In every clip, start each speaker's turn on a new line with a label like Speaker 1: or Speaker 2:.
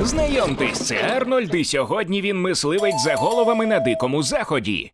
Speaker 1: Знайомтесь, це Арнольд, і сьогодні він мисливець за головами на дикому заході.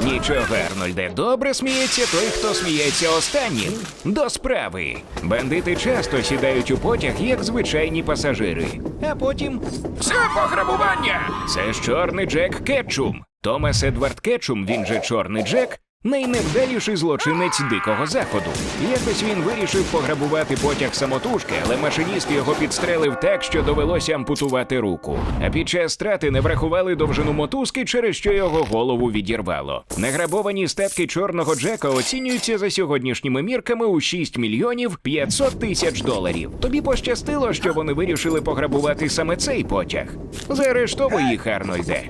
Speaker 1: Нічого, Арнольде, добре сміється той, хто сміється останнім. До справи. Бандити часто сідають у потяг, як звичайні пасажири. А потім. Це пограбування! Це ж чорний Джек Кетчум. Томас Едвард Кетчум, він же чорний Джек, найневдаліший злочинець дикого заходу. Якось він вирішив пограбувати потяг самотужки, але машиніст його підстрелив так, що довелося ампутувати руку. А під час страти не врахували довжину мотузки, через що його голову відірвало. Награбовані статки чорного Джека оцінюються за сьогоднішніми мірками у 6 мільйонів 500 тисяч доларів. Тобі пощастило, що вони вирішили пограбувати саме цей потяг. Заарештовуй їх, Арнольде.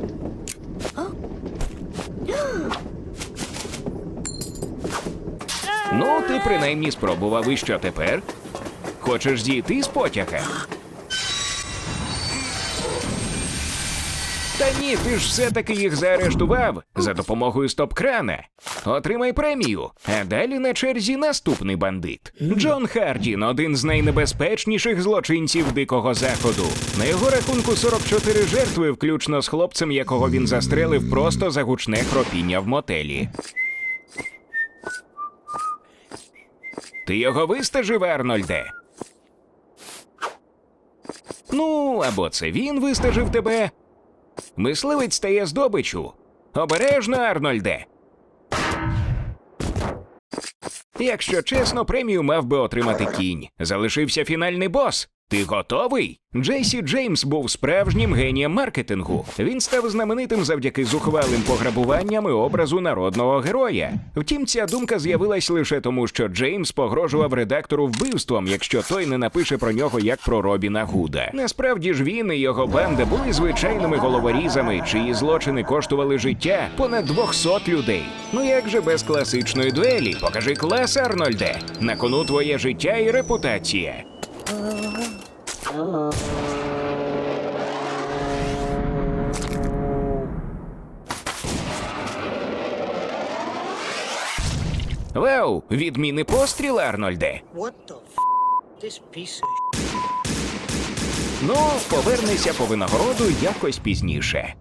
Speaker 1: Ну, ти принаймні спробував, і що тепер? Хочеш зійти з потяга? Та ні, ти ж все-таки їх заарештував за допомогою стоп-крана. Отримай премію. А далі на черзі наступний бандит. Джон Хардін, один з найнебезпечніших злочинців дикого заходу. На його рахунку 44 жертви, включно з хлопцем, якого він застрелив просто за гучне хропіння в мотелі. Ти його вистежив, Арнольде? Ну, або це він вистежив тебе. Мисливець стає здобичу. Обережно, Арнольде. Якщо чесно, премію мав би отримати кінь. Залишився фінальний бос. Ти готовий? Джейсі Джеймс був справжнім генієм маркетингу. Він став знаменитим завдяки зухвалим пограбуванням і образу народного героя. Втім, ця думка з'явилась лише тому, що Джеймс погрожував редактору вбивством, якщо той не напише про нього як про Робіна Гуда. Насправді ж він і його банда були звичайними головорізами, чиї злочини коштували життя понад 200 людей. Ну як же без класичної дуелі? Покажи клас, Арнольде. На кону твоє життя і репутація. Вау, відміни постріл, Арнольде.
Speaker 2: What the f? This piece of
Speaker 1: Ну, повернися по винагороду якось пізніше.